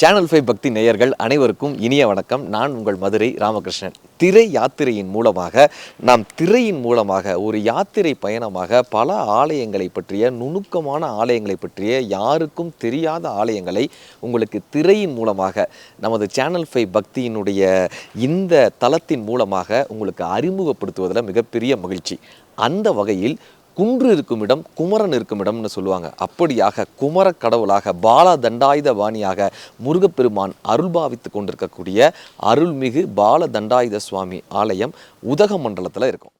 Channel five பக்தி நேயர்கள் அனைவருக்கும் இனிய வணக்கம். நான் உங்கள் மதுரை ராமகிருஷ்ணன். திரை யாத்திரையின் மூலமாக நாம் திரையின் மூலமாக ஒரு யாத்திரை பயணமாக பல ஆலயங்களை பற்றிய நுணுக்கமான ஆலயங்களை பற்றிய யாருக்கும் தெரியாத ஆலயங்களை உங்களுக்கு திரையின் மூலமாக நமது சேனல் ஃபைவ் பக்தியினுடைய இந்த தளத்தின் மூலமாக உங்களுக்கு அறிமுகப்படுத்துவதில் மிகப்பெரிய மகிழ்ச்சி. அந்த வகையில் குன்று இருக்கும் இடம் குமரன் இருக்கும் இடம்னு சொல்லுவாங்க. அப்படியாக குமர கடவுளாக பால தண்டாயுத பாணியாக முருகப்பெருமான் அருள் பாவித்து கொண்டிருக்கக்கூடிய அருள்மிகு பால தண்டாயுத சுவாமி ஆலயம் உதகமண்டலத்தில் இருக்கும்.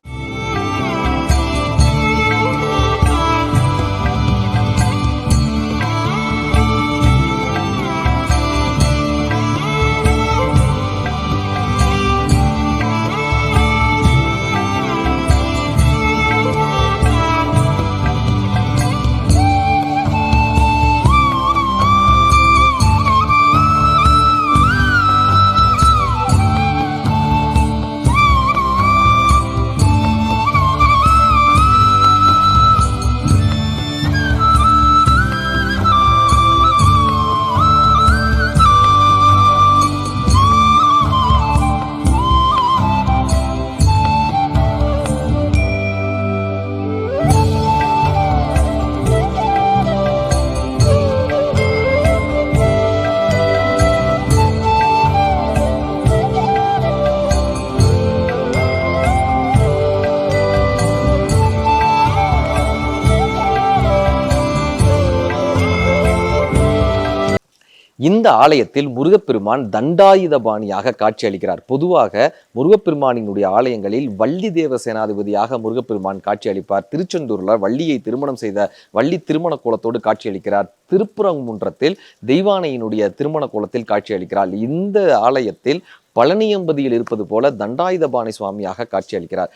இந்த ஆலயத்தில் முருகப்பெருமான் தண்டாயுதபாணியாக காட்சியளிக்கிறார். பொதுவாக முருகப்பெருமானினுடைய ஆலயங்களில் வள்ளி தேவ சேனாதிபதியாக முருகப்பெருமான் காட்சியளிப்பார். திருச்செந்தூரில் வள்ளியை திருமணம் செய்த வள்ளி திருமண கோலத்தோடு காட்சியளிக்கிறார். திருப்புறங்குன்றத்தில் தெய்வானையினுடைய திருமண கோலத்தில் காட்சியளிக்கிறார். இந்த ஆலயத்தில் பழனியம்பதியில் இருப்பது போல தண்டாயுதபாணி சுவாமியாக காட்சியளிக்கிறார்.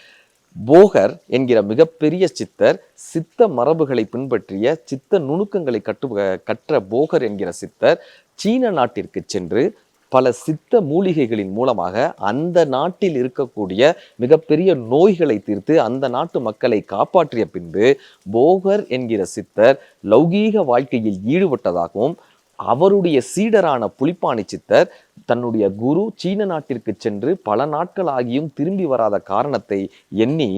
போகர் என்கிற மிகப்பெரிய சித்தர் சித்த மரபுகளை பின்பற்றிய சித்த நுணுக்கங்களை கட்டு கற்ற போகர் என்கிற சித்தர் சீன நாட்டிற்கு சென்று பல சித்த மூலிகைகளின் மூலமாக அந்த நாட்டில் இருக்கக்கூடிய மிகப்பெரிய நோய்களை தீர்த்து அந்த நாட்டு மக்களை காப்பாற்றிய பின்பு போகர் என்கிற சித்தர் லௌகீக வாழ்க்கையில் ஈடுபட்டதாகவும் அவருடைய சீடரான புலிப்பாணி சித்தர் தன்னுடைய குரு சீன நாட்டிற்கு சென்று பல நாட்கள் ஆகியும் திரும்பி வராத காரணத்தை எண்ணி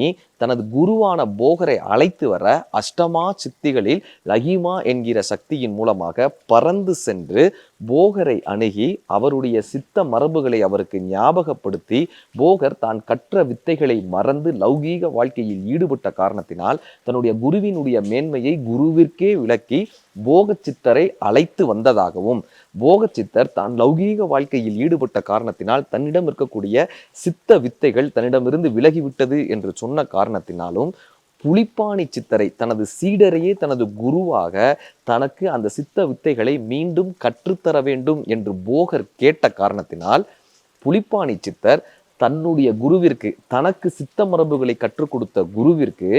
தனது குருவான போகரை அழைத்து வர அஷ்டமா சித்திகளில் லஹிமா என்கிற சக்தியின் மூலமாக பறந்து சென்று போகரை அணுகி அவருடைய சித்த மரபுகளை அவருக்கு ஞாபகப்படுத்தி போகர் தான் கற்ற வித்தைகளை மறந்து லௌகீக வாழ்க்கையில் ஈடுபட்ட காரணத்தினால் தன்னுடைய குருவினுடைய மேன்மையை குருவிற்கே விளக்கி போகச்சித்தரை அழைத்து வந்ததாகவும் போகச்சித்தர் தான் லௌகீக வாழ்க்கையில் ஈடுபட்ட காரணத்தினால் தன்னிடம் இருக்கக்கூடிய சித்த வித்தைகள் தன்னிடமிருந்து விலகிவிட்டது என்று சொன்ன காரணத்தினாலும் புலிப்பாணி சித்தரை தனது சீடரையே தனது குருவாக தனக்கு அந்த சித்த வித்தைகளை மீண்டும் கற்றுத்தர வேண்டும் என்று போகர் கேட்ட காரணத்தினால் புலிப்பாணி சித்தர் தன்னுடைய குருவிற்கு தனக்கு சித்த மரபுகளை கற்றுக் கொடுத்த குருவிற்கு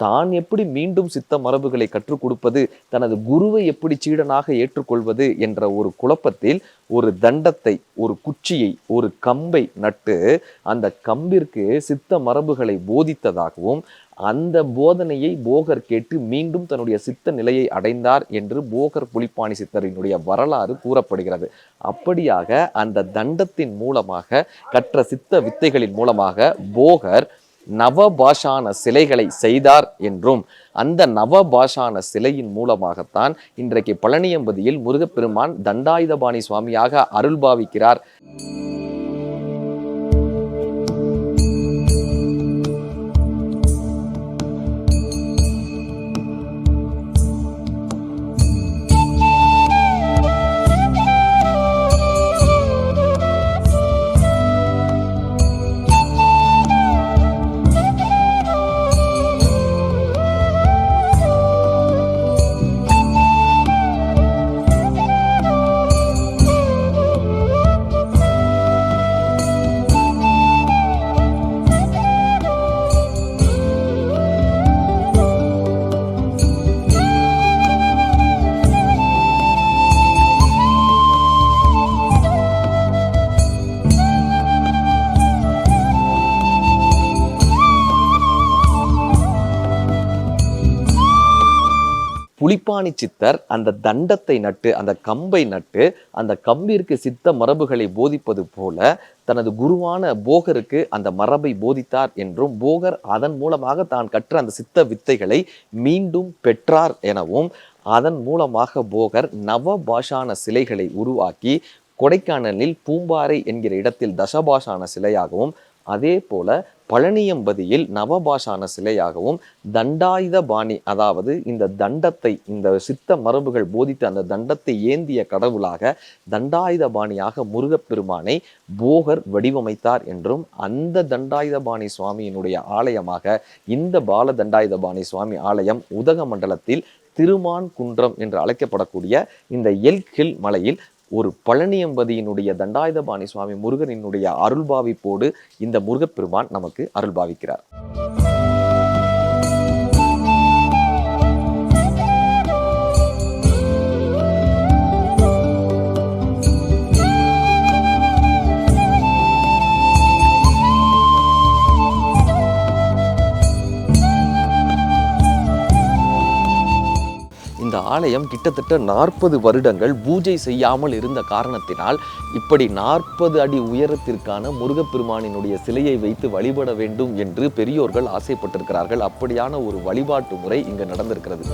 தான் எப்படி மீண்டும் சித்த மரபுகளை கற்றுக் கொடுப்பது தனது குருவை எப்படி சீடனாக ஏற்றுக்கொள்வது என்ற ஒரு குழப்பத்தில் ஒரு தண்டத்தை ஒரு குச்சியை ஒரு கம்பை நட்டு அந்த கம்பிற்கு சித்த மரபுகளை போதித்ததாகவும் அந்த போதனையை போகர் கேட்டு மீண்டும் தன்னுடைய சித்த நிலையை அடைந்தார் என்று போகர் புலிப்பாணி சித்தரினுடைய வரலாறு கூறப்படுகிறது. அப்படியாக அந்த தண்டத்தின் மூலமாக கற்ற சித்த வித்தைகளின் மூலமாக போகர் நவபாஷான சிலைகளை செய்தார் என்றும் அந்த நவபாஷான சிலையின் மூலமாகத்தான் இன்றைக்கு பழனியம்பதியில் முருகப்பெருமான் தண்டாயுதபாணி சுவாமியாக அருள்பாவிக்கிறார். புலிப்பாணி சித்தர் அந்த தண்டத்தை நட்டு அந்த கம்பை நட்டு அந்த கம்பிற்கு சித்த மரபுகளை போதிப்பது போல தனது குருவான போகருக்கு அந்த மரபை போதித்தார் என்றும் போகர் அதன் மூலமாக தான் கற்ற அந்த சித்த வித்தைகளை மீண்டும் பெற்றார் எனவும் அதன் மூலமாக போகர் நவபாஷான சிலைகளை உருவாக்கி கொடைக்கானலில் பூம்பாறை என்கிற இடத்தில் தசபாஷான சிலையாகவும் அதே போல பழனியம்பதியில் நவபாஷான சிலையாகவும் தண்டாயுத பாணி அதாவது இந்த தண்டத்தை இந்த சித்த மரபுகள் போதித்த அந்த தண்டத்தை ஏந்திய கடவுளாக தண்டாயுத பாணியாக முருகப்பெருமானை போகர் வடிவமைத்தார் என்றும் அந்த தண்டாயுதபாணி சுவாமியினுடைய ஆலயமாக இந்த பால தண்டாயுதபாணி சுவாமி ஆலயம் உதகமண்டலத்தில் திருமான் குன்றம் என்று அழைக்கப்படக்கூடிய இந்த எல்க் மலையில் ஒரு பழனியம்பதியினுடைய தண்டாயுதபாணி சுவாமி முருகனினுடைய அருள்பாவிப்போடு இந்த முருகப்பெருமான் நமக்கு அருள்பாவிக்கிறார். இந்த ஆலயம் கிட்டத்தட்ட நாற்பது வருடங்கள் பூஜை செய்யாமல் இருந்த காரணத்தினால் இப்படி நாற்பது அடி உயரத்திற்கான முருகப்பெருமானினுடைய சிலையை வைத்து வழிபட வேண்டும் என்று பெரியோர்கள் ஆசைப்பட்டிருக்கிறார்கள். அப்படியான ஒரு வழிபாட்டு முறை இங்கு நடந்திருக்கிறது.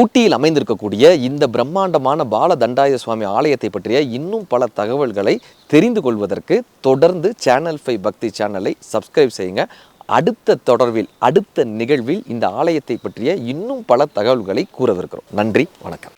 ஊட்டியில் அமைந்திருக்கக்கூடிய இந்த பிரம்மாண்டமான பால தண்டாய சுவாமி ஆலயத்தை பற்றிய இன்னும் பல தகவல்களை தெரிந்து கொள்வதற்கு தொடர்ந்து சேனல் ஃபைவ் பக்தி சேனலை சப்ஸ்கிரைப் செய்யுங்க. அடுத்த தொடர்பில் அடுத்த நிகழ்வில் இந்த ஆலயத்தை பற்றிய இன்னும் பல தகவல்களை கூறவிருக்கிறோம். நன்றி வணக்கம்.